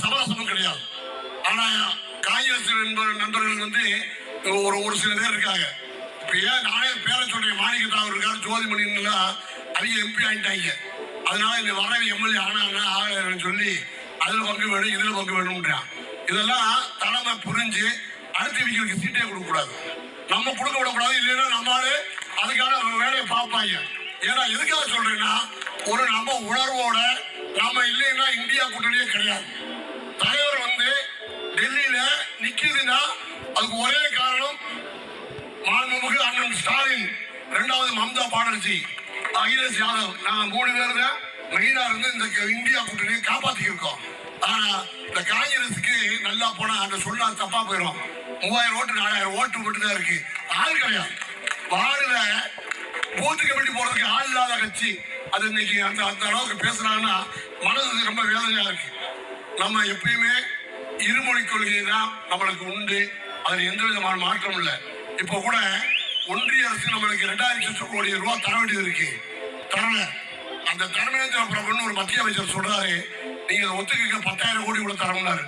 சமரசமும் கிடையாது. ஆனா காங்கிரஸ் என்பவர் நண்பர்கள் வந்து ஒரு ஒரு சில பேர் இருக்காங்க. இப்போ ஏன் நானே பேரை சொல்றேன் மாணிக்கத்தா அவர் இருக்காரு ஜோதிமணிலாம் அவங்க எம்பி ஆயிட்டாங்க. அதனால இந்த வர எம்எல்ஏ ஆனாங்க ஆகலன்னு சொல்லி அதுல பங்கு வேணும் இதுல பங்கு வேணும்ன்றான். இதெல்லாம் தலைமை புரிஞ்சு அடுத்தவங்களுக்கு சீட்டே கொடுக்க கூடாது. நம்ம கொடுக்க விடக்கூடாது இல்லைன்னா நம்மளால அதுக்கான வேலையை பார்ப்பாங்க. ஏன்னா எதுக்காக சொல்றேன்னா ஒரு நம்ம உணர்வோட நாம இல்லைன்னா இந்தியா கூட்டணியே கிடையாது. தலைவர் வந்து டெல்லியில நிக்குதுன்னா அதுக்கு ஒரே காரணம் மாண்புமிகு அண்ணன் ஸ்டாலின் இரண்டாவது மம்தா பானர்ஜி. அகிலேஷ் யாதவ். நாங்க மூணு பேர் தான் மெயினா இருந்து இந்த க- இந்தியா கூட்டணியை காப்பாத்தி இருக்கோம் ஆனா இந்த காங்கிரஸுக்கு நல்லா போனா அந்த சொன்னா தப்பா போயிடும் மூவாயிரம் ஓட்டு நாலாயிரம் ஓட்டு மட்டும் தான் இருக்கு. ஆள் கிடையாது. வார்டுல பூத்து கமிட்டி போறதுக்கு ஆள் இல்லாத கட்சி. அது இன்னைக்கு அந்த அந்த அளவுக்கு பேசுறாங்கன்னா மனது ரொம்ப வேதனையா இருக்கு. நம்ம எப்பயுமே இருமொழி கொள்கை தான் நம்மளுக்கு உண்டு. அதுல எந்த விதமான மாற்றம் இல்லை. இப்போ கூட ஒன்றிய அரசு நம்மளுக்கு ரெண்டாயிரத்தி லட்சம் கோடி ரூபாய் தர வேண்டியது இருக்கு தரல. அந்த தர்மேந்திர பிரபுன்னு ஒரு மத்திய அமைச்சர் சொல்றாரு நீங்க ஒத்துக்க பத்தாயிரம் கோடி கூட தரமுன்னாரு.